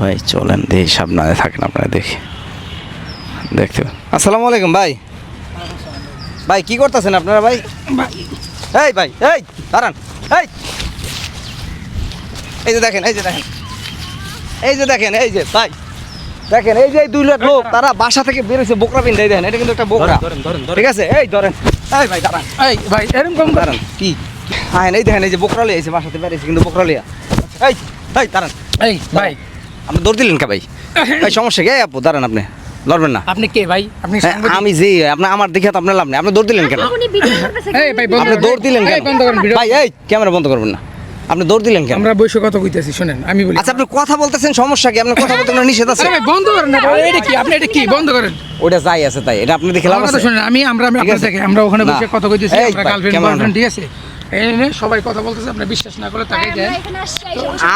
ভাই চলেন দেখি সাবধানে থাকেন আপনারা দেখি। দেখতে আসসালামু আলাইকুম ভাই। ভাই কি করতেছেন আপনারা ভাই? এই ভাই এই দাঁড়ান। এই। এই যে দেখেন এই যে দেখেন। এই যে দেখেন এই যে ভাই। দেখেন এই যে দুই লাখ লোক তারা বাসা থেকে বেরোছে বোকরা পিন্ধাই দেখেন এটা কিন্তু একটা বোকরা। ঠিক আছে? এই ধরেন। এই ভাই দাঁড়ান। এই ভাই এরকম কম দাঁড়ান কি? হ্যাঁ এই দেখেন এই যে বোকরা লিয়ে বাসাতে বেরিয়েছে কিন্তু বোকরা লিয়া এই এই দাঁড়ান। এই ভাই আপনি দৌড় দিলেন কে ভাই? এই সমস্যা কি? আপু দাঁড়ান আপনি। লড়বেন না। আপনি কে ভাই? আপনি হ্যাঁ, আমি যে আপনি আমার দেখে তো আপনার লাভ নেই। আপনি দৌড় দিলেন কেন? এই ভাই আপনি দৌড় দিলেন কেন? ভাই এই ক্যামেরা বন্ধ করবেন না। আপনি দৌড় দিলেন কেন? আমরা বসে কথা কইতেছি শুনেন আমি বলি। আচ্ছা আপনি কথা বলতেছেন সমস্যা কি? আপনার কথা বলতে নিষেধ আছে? আরে ভাই বন্ধ করেন না ভাই, এটা কি? আপনি এটা কি? বন্ধ করেন। ওটা যাই আছে তাই এটা আপনি দেখে লাভ আছে। শুনেন আমি আমরা আমি ঠিক আপনার। আমরা ওখানে বসে কথা কইতেছি আমরা গার্লফ্রেন্ড বয়ফ্রেন্ড ঠিক আছে? এই নিয়ে সবাই কথা বলতেছে আপনি বিশ্বাস না করে তাকে দেন। সমস্যা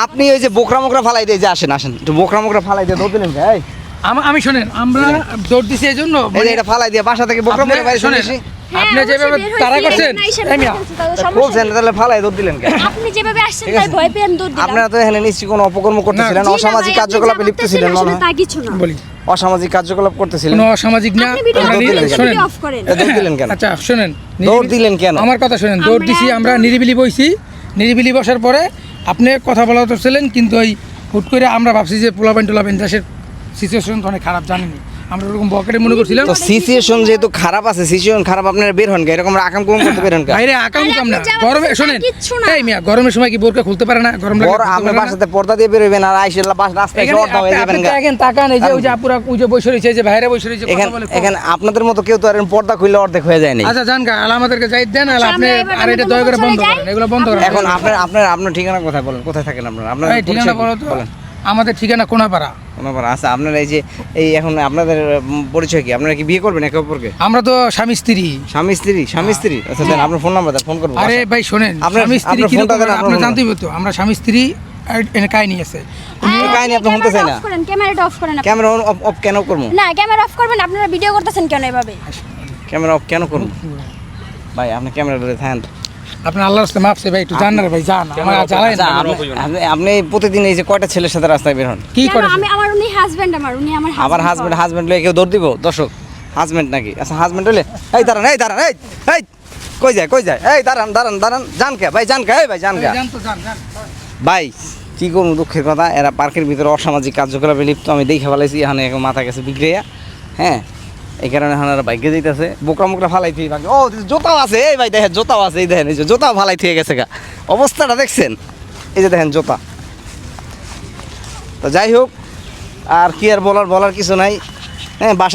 আপনি ওই যে বোকরা মোকরা ফালাই দিয়ে যে আসেন আসেন। একটু বোকরা মোকরা ফালাই দিয়ে দৌড় দিলেন ভাই। আমা- আমি শোনেন আমরা দৌড় দিছি এই জন্য এটা ফালাই দিয়ে বাসা থেকে বোকরা মোকরা শুনেছি হ্যাঁ, আপনি যেভাবে তারা করছেন বলছেন তাহলে ফালাই দৌড় দিলেন কেন? আপনি যেভাবে আসছেন তাই ভয় পেয়ে আমি দৌড় দিলাম। আপনারা তো এখানে নিশ্চয়ই কোনো অপকর্ম করতেছিলেন অসামাজিক কার্যকলাপে লিপ্ত ছিলেন মনে হয়। তা কিছু না। বলি। অসামাজিক কার্যকলাপ করতেছিলেন? কোনো অসামাজিক না দিলেন? শুনেন। অফ করেন। এটা দৌড় দিলেন কেন? আচ্ছা শুনেন দৌড় দিলেন কেন? আমার কথা শুনেন দৌড় দিছি আমরা নিরিবিলি বইছি নিরিবিলি বসার পরে আপনি কথা বলা তো ছিলেন কিন্তু ওই হুট করে আমরা ভাবছি যে পোলাবেন টোলাবেন দেশের সিচুয়েশন তো অনেক খারাপ জানেনি আমরা ওরকম বকেটে মনে করছিলাম। তো সিচুয়েশন যেহেতু খারাপ আছে সিচুয়েশন খারাপ আপনারা বের হন এরকম আকাম কুম করতে বের হন আকাম আরে কাম না গরমে শুনেন না। এই মিয়া গরমের সময় কি বোরকা খুলতে পারে না? গরম লাগে বড় আপনি বাসাতে পর্দা দিয়ে বেরোবেন আর আইসে বাস রাস্তায় শর্ট হয়ে যাবেন। দেখেন তাকান এই যে ওই যে আপুরা ওই যে বসে রয়েছে যে বাইরে বসে রয়েছে কথা বলে এখানে আপনাদের মতো কেউ তো আর পর্দা খুললে অর্ধেক হয়ে যায় নাই। আচ্ছা জান গা আমাদেরকে যাই দেন আর আপনি আর এটা দয়া করে বন্ধ। করেন এগুলো বন্ধ করেন। এখন আপনার আপনার আপনার ঠিকানা কোথায় বলেন কোথায় থাকেন আপনারা? আপনার ঠিকানা? বলো তো। বলেন। আমাদের ঠিকানা কোনাপাড়া। ওনার আচ্ছা আপনারা এই যে এই এখন আপনাদের পরিচয় কি? আপনারা কি বিয়ে করবেন একে অপরকে? আমরা তো স্বামী স্ত্রী। স্বামী স্ত্রী স্বামী স্ত্রী? আচ্ছা দেন আপনার ফোন নাম্বার দেন ফোন করব। আরে ভাই শোনেন আপনার- স্বামী স্ত্রী আপনার কি ফোনটা আপনি জানতেই তো আমরা স্বামী স্ত্রী এনে কাহিনী আছে। কাহিনী আপনি শুনতে চাই না। অফ করেন ক্যামেরাটা অফ করেন ক্যামেরা অফ অফ কেন করব? না ক্যামেরা অফ করবেন আপনারা ভিডিও করতেছেন কেন এভাবে? ক্যামেরা অফ কেন করব? ভাই আপনি ক্যামেরা ধরে থাকেন আপনি আল্লাহর রাস্তায় মাপছে ভাই একটু জান না ভাই জান। আমার জ্বালায় না। আপনি- প্রতিদিন এই যে কয়টা ছেলের সাথে রাস্তায় বের হন? কি কেন? করে আমি আমার উনি হাজবেন্ড আমার উনি আমার husband হাজবেন্ড। হাজবেন্ড লয়ে কেউ দৌড় দিব? দর্শক হাজবেন্ড নাকি? আচ্ছা হাজবেন্ড হলে এই দাঁড়ান এই দাঁড়ান এই এই কই যায় কই যায়? এই দাঁড়ান দাঁড়ান দাঁড়ান। জান কে? ভাই জান কে? এই ভাই জান কে? জান তো জান জান। ভাই কি করব দুঃখের কথা? এরা পার্কের ভিতরে অসামাজিক কার্যকলাপে লিপ্ত। আমি দেখে ফেলাইছি এখানে মাথা গেছে বিগড়িয়া হ্যাঁ? এই কারণে হানার বাইকে যেতেছে বোকরা মোকরা ফালাই থুয়ে থাকে ও জোতাও আছে। এই ভাই দেখেন, জোতাও আছে, এই দেখেন, এই যে জোতাও ফালাই থুয়ে গেছে গা। অবস্থাটা দেখছেন? এই যে দেখেন, জোতা। তো যাই হোক, আর কি আর বলার বলার কিছু নাই। হ্যাঁ বাসা